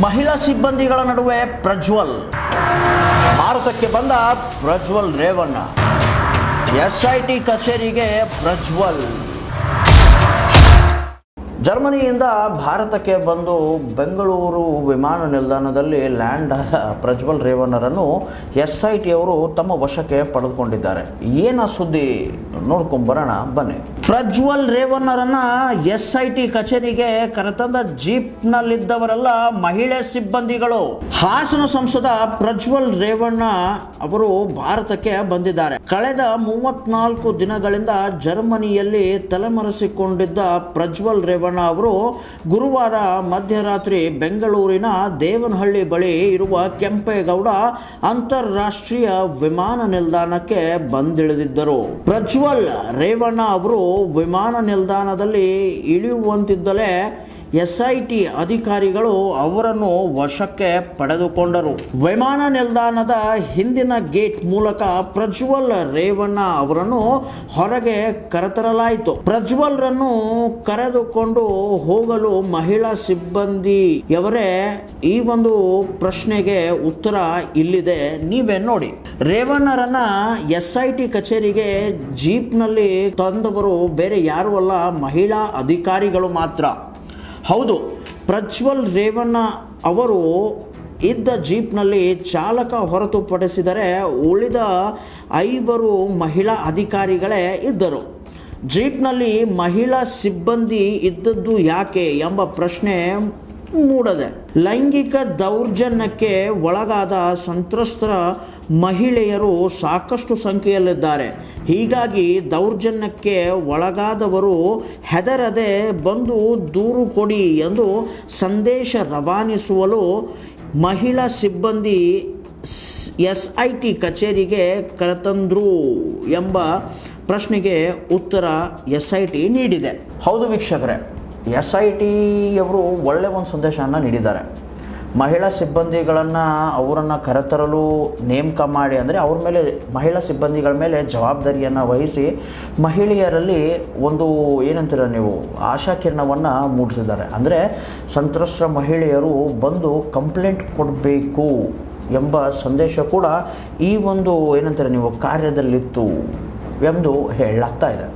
ಮಹಿಳಾ ಸಿಬ್ಬಂದಿಗಳ ನಡುವೆ ಪ್ರಜ್ವಲ್. ಭಾರತಕ್ಕೆ ಬಂದ Prajwal Revanna. S I T ಕಚೇರಿಗೆ ಪ್ರಜ್ವಲ್. ಜರ್ಮನಿಯಿಂದ ಭಾರತಕ್ಕೆ ಬಂದು ಬೆಂಗಳೂರು ವಿಮಾನ ನಿಲ್ದಾಣದಲ್ಲಿ ಲ್ಯಾಂಡ್ ಆದ ಪ್ರಜ್ವಲ್ ರೇವಣ್ಣರನ್ನು ಎಸ್ ಐ ಟಿ ಅವರು ತಮ್ಮ ವಶಕ್ಕೆ ಪಡೆದುಕೊಂಡಿದ್ದಾರೆ. ಏನ ಸುದ್ದಿ? ನೋಡ್ಕೊಂಬರೋಣ ಬನ್ನಿ. ಪ್ರಜ್ವಲ್ ರೇವಣ್ಣರನ್ನ ಎಸ್ ಐ ಟಿ ಕಚೇರಿಗೆ ಕರೆತಂದ ಜೀಪ್ನಲ್ಲಿದ್ದವರೆಲ್ಲ ಮಹಿಳೆ ಸಿಬ್ಬಂದಿಗಳು. ಹಾಸನ ಸಂಸದ ಪ್ರಜ್ವಲ್ ರೇವಣ್ಣ ಅವರು ಭಾರತಕ್ಕೆ ಬಂದಿದ್ದಾರೆ. ಕಳೆದ ಮೂವತ್ನಾಲ್ಕು ದಿನಗಳಿಂದ ಜರ್ಮನಿಯಲ್ಲಿ ತಲೆಮರೆಸಿಕೊಂಡಿದ್ದ ಪ್ರಜ್ವಲ್ ರೇವಣ್ಣ ಅವರು ಗುರುವಾರ ಮಧ್ಯರಾತ್ರಿ ಬೆಂಗಳೂರಿನ ದೇವನಹಳ್ಳಿ ಬಳಿ ಇರುವ ಕೆಂಪೇಗೌಡ ಅಂತಾರಾಷ್ಟ್ರೀಯ ವಿಮಾನ ನಿಲ್ದಾಣಕ್ಕೆ ಬಂದಿಳಿದಿದ್ದರು. ಪ್ರಜ್ವಲ್ ರೇವಣ್ಣ ಅವರು ವಿಮಾನ ನಿಲ್ದಾಣದಲ್ಲಿ ಇಳಿಯುವಂತಿದ್ದಲೇ ಎಸ್ ಐ ಟಿ ಅಧಿಕಾರಿಗಳು ಅವರನ್ನು ವಶಕ್ಕೆ ಪಡೆದುಕೊಂಡರು. ವಿಮಾನ ನಿಲ್ದಾಣದ ಹಿಂದಿನ ಗೇಟ್ ಮೂಲಕ ಪ್ರಜ್ವಲ್ ರೇವಣ್ಣ ಅವರನ್ನು ಹೊರಗೆ ಕರೆತರಲಾಯಿತು. ಪ್ರಜ್ವಲ್ರನ್ನು ಕರೆದುಕೊಂಡು ಹೋಗಲು ಮಹಿಳಾ ಸಿಬ್ಬಂದಿಯವರೇ ಈ ಒಂದು ಪ್ರಶ್ನೆಗೆ ಉತ್ತರ ಇಲ್ಲಿದೆ. ನೀವೇ ನೋಡಿ. ರೇವಣ್ಣರನ್ನ ಎಸ್ ಐ ಟಿ ಕಚೇರಿಗೆ ಜೀಪ್ನಲ್ಲಿ ತಂದವರು ಬೇರೆ ಯಾರು ಅಲ್ಲ, ಮಹಿಳಾ ಅಧಿಕಾರಿಗಳು ಮಾತ್ರ. ಹೌದು, ಪ್ರಜ್ವಲ್ ರೇವಣ್ಣ ಅವರು ಇದ್ದ ಜೀಪ್ನಲ್ಲಿ ಚಾಲಕ ಹೊರತುಪಡಿಸಿದರೆ ಉಳಿದ ಐವರು ಮಹಿಳಾ ಅಧಿಕಾರಿಗಳೇ ಇದ್ದರು. ಜೀಪ್ನಲ್ಲಿ ಮಹಿಳಾ ಸಿಬ್ಬಂದಿ ಇದ್ದದ್ದು ಯಾಕೆ ಎಂಬ ಪ್ರಶ್ನೆ ಮೂಡದೆ. ಲೈಂಗಿಕ ದೌರ್ಜನ್ಯಕ್ಕೆ ಒಳಗಾದ ಸಂತ್ರಸ್ತರ ಮಹಿಳೆಯರು ಸಾಕಷ್ಟು ಸಂಖ್ಯೆಯಲ್ಲಿದ್ದಾರೆ. ಹೀಗಾಗಿ ದೌರ್ಜನ್ಯಕ್ಕೆ ಒಳಗಾದವರು ಹೆದರದೆ ಬಂದು ದೂರು ಕೊಡಿ ಎಂದು ಸಂದೇಶ ರವಾನಿಸುವಲು ಮಹಿಳಾ ಸಿಬ್ಬಂದಿ ಎಸ್ ಐ ಟಿ ಕಚೇರಿಗೆ ಕರೆತಂದ್ರು ಎಂಬ ಪ್ರಶ್ನೆಗೆ ಉತ್ತರ ಎಸ್ ಐ ಟಿ ನೀಡಿದೆ. ಹೌದು ವೀಕ್ಷಕರೇ ಎಸ್ ಐ ಟಿಯವರು ಒಳ್ಳೆ ಒಂದು ಸಂದೇಶವನ್ನು ನೀಡಿದ್ದಾರೆ. ಮಹಿಳಾ ಸಿಬ್ಬಂದಿಗಳನ್ನು ಅವರನ್ನು ಕರೆತರಲು ನೇಮಕ ಮಾಡಿ ಅಂದರೆ ಅವ್ರ ಮೇಲೆ, ಮಹಿಳಾ ಸಿಬ್ಬಂದಿಗಳ ಮೇಲೆ ಜವಾಬ್ದಾರಿಯನ್ನು ವಹಿಸಿ ಮಹಿಳೆಯರಲ್ಲಿ ಒಂದು ಏನಂತೀರ ನೀವು ಆಶಾಕಿರಣವನ್ನು ಮೂಡಿಸಿದ್ದಾರೆ. ಅಂದರೆ ಸಂತ್ರಸ್ತ ಮಹಿಳೆಯರು ಬಂದು ಕಂಪ್ಲೇಂಟ್ ಕೊಡಬೇಕು ಎಂಬ ಸಂದೇಶ ಕೂಡ ಈ ಒಂದು ಏನಂತಾರೆ ನೀವು ಕಾರ್ಯದಲ್ಲಿತ್ತು ಎಂದು ಹೇಳಲಾಗ್ತಾ ಇದೆ.